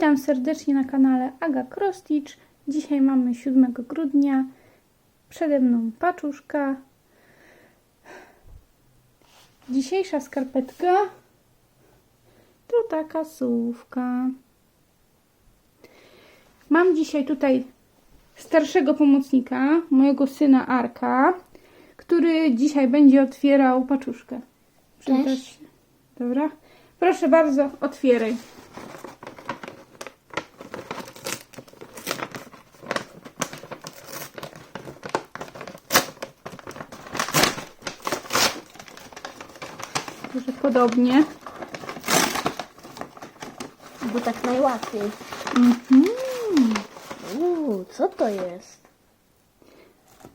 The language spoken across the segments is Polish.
Witam serdecznie na kanale Aga Krosticz. Dzisiaj mamy 7 grudnia. Przede mną paczuszka. Dzisiejsza skarpetka to taka słówka. Mam dzisiaj tutaj starszego pomocnika, mojego syna Arka, który dzisiaj będzie otwierał paczuszkę. Dobra. Proszę bardzo, otwieraj. Może podobnie. Bo tak najłatwiej. Mhm. Uuu, co to jest?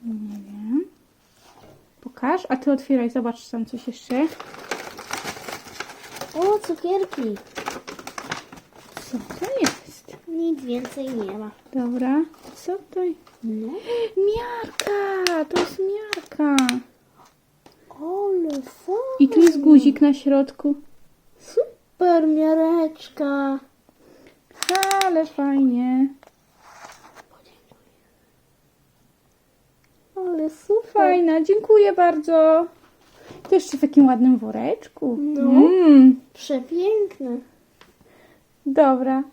Nie wiem. Pokaż, a ty otwieraj, zobacz tam coś jeszcze. O, cukierki. Co to jest? Nic więcej nie ma. Dobra, co to jest? No. Miarka! To jest miarka. Ale fajnie. I tu jest guzik na środku. Super miareczka. Ale fajnie. Ale super. Fajna, dziękuję bardzo. To jeszcze w takim ładnym woreczku. No. Mm, Przepiękne. dobra.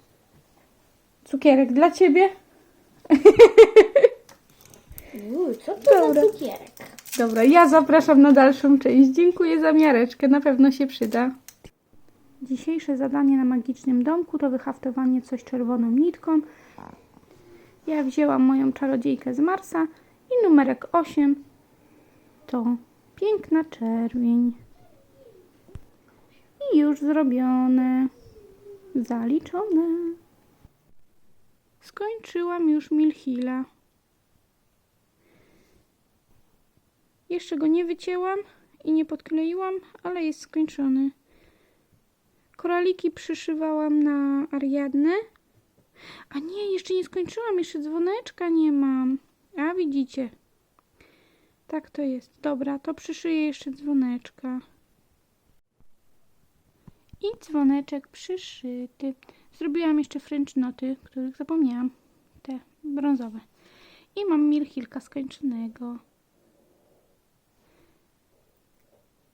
Cukierek dla ciebie. Uuu, co to Dobra. za cukierek? Dobra, ja zapraszam na dalszą część. Dziękuję za miareczkę, na pewno się przyda. Dzisiejsze zadanie na magicznym domku to wyhaftowanie coś czerwoną nitką. Ja wzięłam moją czarodziejkę z Marsa i numerek 8 to piękna czerwień. I już zrobione. Zaliczone. Skończyłam już Milhila. Jeszcze go nie wycięłam i nie podkleiłam, ale jest skończony. Koraliki przyszywałam na Ariadnę. A nie, jeszcze nie skończyłam, jeszcze dzwoneczka nie mam. A widzicie. Tak to jest. Dobra, to przyszyję jeszcze dzwoneczka. I dzwoneczek przyszyty. Zrobiłam jeszcze french noty, których zapomniałam. Te brązowe. I mam milchilka skończonego.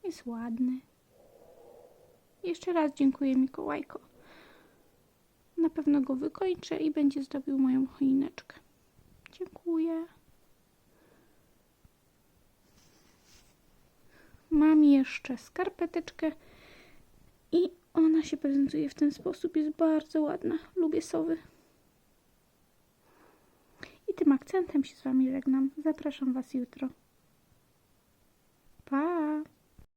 Jest ładny. Jeszcze raz dziękuję Mikołajko. Na pewno go wykończę i będzie zdobił moją choineczkę. Dziękuję. Mam jeszcze skarpeteczkę i ona się prezentuje w ten sposób. Jest bardzo ładna. Lubię sowy. I tym akcentem się z Wami żegnam. Zapraszam Was jutro.